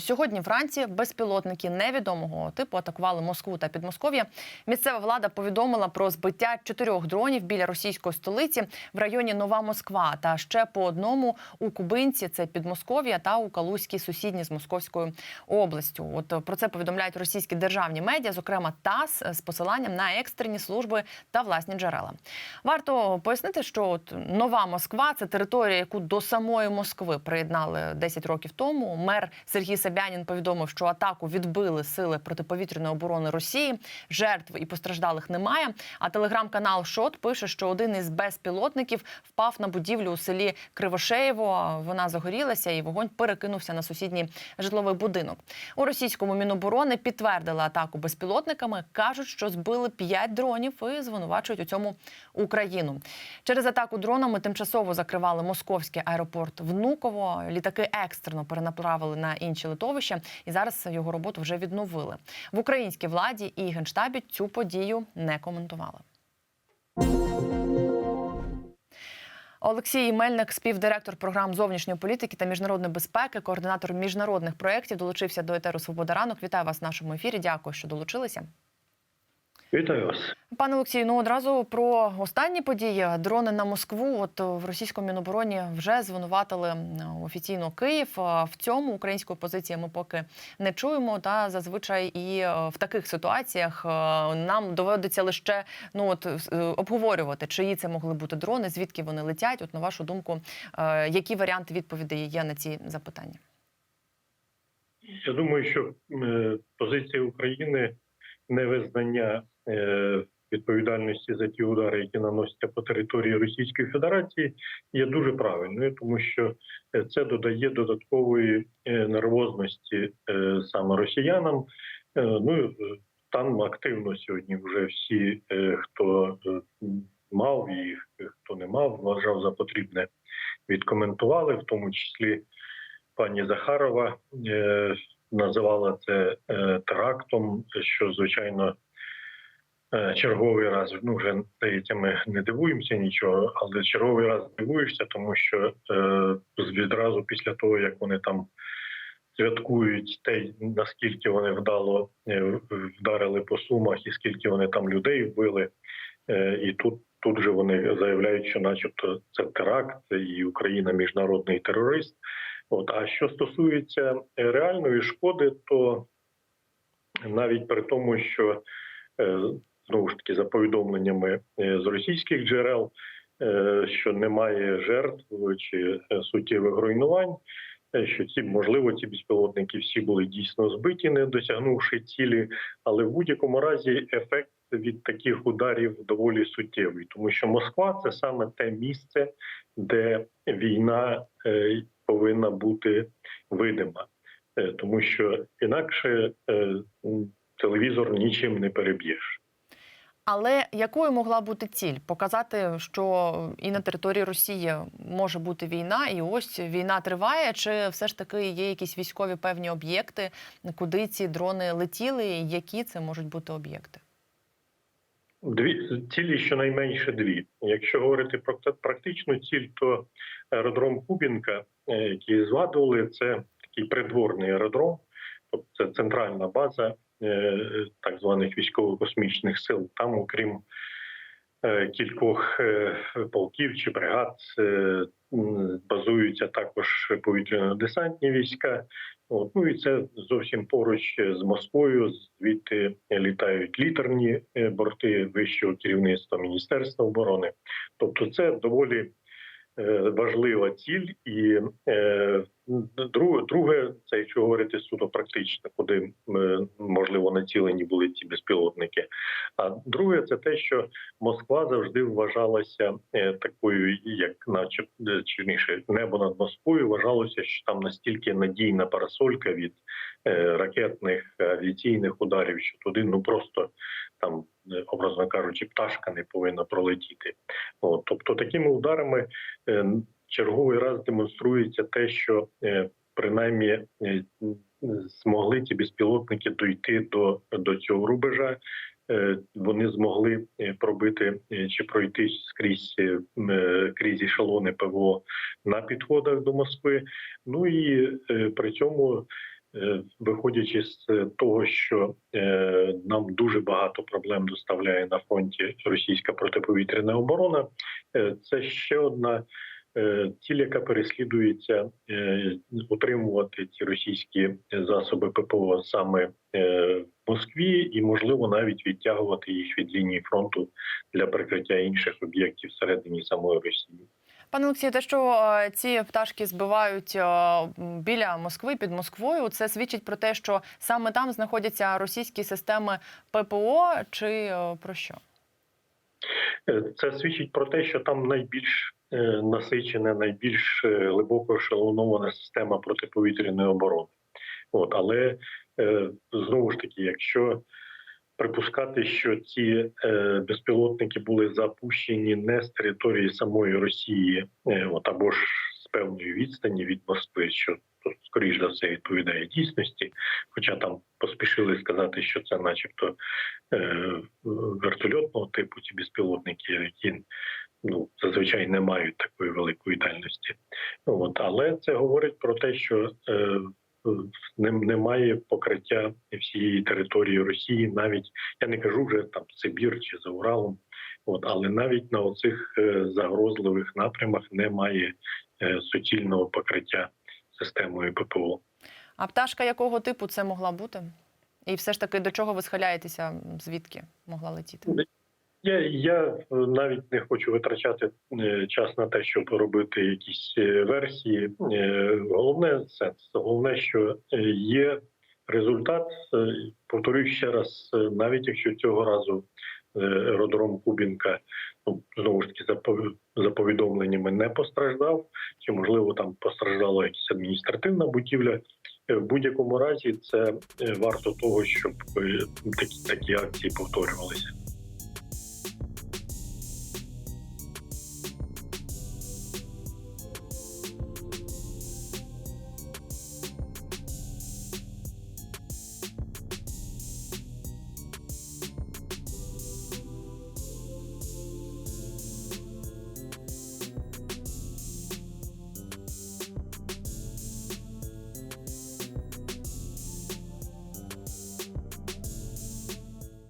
сьогодні вранці безпілотники невідомого типу атакували Москву та Підмосков'я. Місцева влада повідомила про збиття чотирьох дронів біля російської столиці в районі Нова Москва та ще по одному у Кубинці. Це Підмосков'я та у Калузькій сусідні з Московською областю. От е, про це повідомляють російські державні медіа, зокрема ТАСС, з посиланням на екстрені служби та власні джерела. Варто пояснити, що от нова Москва це територія, яку до самої Москви приєднали 10 років тому. Мер Сергій Собянін повідомив, що атаку відбили сили протиповітряної оборони Росії. Жертв і постраждалих немає. А телеграм-канал Шот пише, що один із безпілотників впав на будівлю у селі Кривошеєво. Вона загорілася, і вогонь перекинувся на сусідній житловий будинок. У російському міноборони підтвердили атаку безпілотниками. кажуть, що збили 5 дронів і звинувачують у цьому Україну. Через атаку дронами тимчасово закривали московський аеропорт Внуково. Літаки екстрено перенаправили на інші литовища, і зараз його роботу вже відновили. В українській владі і генштабі цю подію не коментували. Олексій Мельник, співдиректор програм зовнішньої політики та міжнародної безпеки, координатор міжнародних проєктів, долучився до етеру Свобода ранок. Вітаю вас в нашому ефірі. Дякую, що долучилися. Вітаю вас. Пане Олексію, ну одразу про останні події. Дрони на Москву. От в російському мінобороні вже звинуватили офіційно Київ. В цьому української позиції ми поки не чуємо. Та зазвичай і е, в таких ситуаціях е, нам доводиться лише ну от е, обговорювати, чиї це могли бути дрони, звідки вони летять. От на вашу думку, е, які варіанти відповідей є на ці запитання? Я думаю, що е, позиція України невизнання е, відповідальності за ті удари, які наносяться по території Російської Федерації, є дуже правильною, тому що е, це додає додаткової е, нервозності е, саме росіянам. Е, Ну е, там активно сьогодні вже всі, е, хто е, мав і хто не мав, вважав за потрібне відкоментували, в тому числі пані Захарова е, називала це е, терактом, що звичайно. Е, Черговий раз ну вже здається, ми не дивуємося нічого, але черговий раз дивуєшся, тому що е, відразу після того як вони там святкують те, наскільки вони вдало е, вдарили по сумах, і скільки вони там людей вбили, і тут тут же вони заявляють, що, начебто, це теракт, і Україна міжнародний терорист. От а що стосується реальної шкоди, то навіть при тому, що знову ж таки за повідомленнями е, з російських джерел, е, що немає жертв чи е, суттєвих руйнувань, що ці можливо ці безпілотники всі були дійсно збиті, не досягнувши цілі, але в будь-якому разі ефект від таких ударів доволі суттєвий, тому що Москва це саме те місце, де війна повинна бути видима, тому що інакше телевізор нічим не переб'єш. Але якою могла бути ціль? Показати, що і на території Росії може бути війна, і ось війна триває, чи все ж таки є якісь військові певні об'єкти, куди ці дрони летіли, і які це можуть бути об'єкти? Дві цілі щонайменше дві. Якщо говорити про практичну ціль, то аеродром Кубінка, е, який згадували, це такий придворний аеродром, тобто це центральна база так званих військово-космічних сил. Там, окрім е, кількох е, полків чи бригад, е, базуються також повітряно-десантні війська. От, ну і це зовсім поруч з Москвою. Звідти літають літерні е, борти вищого керівництва Міністерства оборони. Тобто, це доволі е, важлива ціль, і е, друге, друге, це якщо говорити суто практично, куди е, можливо націлені були ці безпілотники. А друге, це те, що Москва завжди вважалася е, такою, як, наче е, чинніше, небо над Москвою вважалося, що там настільки надійна парасолька від ракетних авіаційних ударів, що туди ну просто там, образно кажучи, пташка не повинна пролетіти. От, тобто такими ударами черговий раз демонструється те, що е, принаймні е, змогли ці безпілотники дойти до, до цього рубежа. Е, Вони змогли пробити чи пройти скрізь крізь ешелони ПВО на підходах до Москви. Ну і при цьому виходячи з того, що нам дуже багато проблем доставляє на фронті російська протиповітряна оборона, це ще одна ціль, яка переслідується е, утримувати ці російські засоби ППО саме е, в Москві, і можливо навіть відтягувати їх від лінії фронту для прикриття інших об'єктів всередині самої Росії. Пане Олексію, те, що е, ці пташки збивають е, біля Москви під Москвою, це свідчить про те, що саме там знаходяться російські системи ППО, чи е, про що? Е, Це свідчить про те, що там найбільш е, насичена, найбільш е, глибоко ешелонована система протиповітряної оборони. От, але е, знову ж таки, якщо припускати, що ці е, безпілотники були запущені не з території самої Росії, е, от або ж з певної відстані від Москви, що скоріш за все відповідає дійсності, хоча там поспішили сказати, що це, начебто, е, вертольотного типу ці безпілотники, які ну зазвичай не мають такої великої дальності. От але це говорить про те, що е, не- немає покриття всієї території Росії, навіть я не кажу вже там Сибір чи за Уралом. От, але навіть на оцих е, загрозливих напрямах немає е, суцільного покриття системою ППО. А пташка якого типу це могла бути? І все ж таки до чого ви схиляєтеся? Звідки могла летіти? Я, я е, навіть не хочу витрачати е, час на те, щоб робити якісь е, версії. Головне це головне, що є результат. Повторюю ще раз, навіть якщо цього разу аеродром Кубінка ну знову ж таки за пов- за повідомленнями не постраждав, чи можливо там постраждала якась адміністративна будівля. В будь-якому разі це варто того, щоб такі такі акції повторювалися.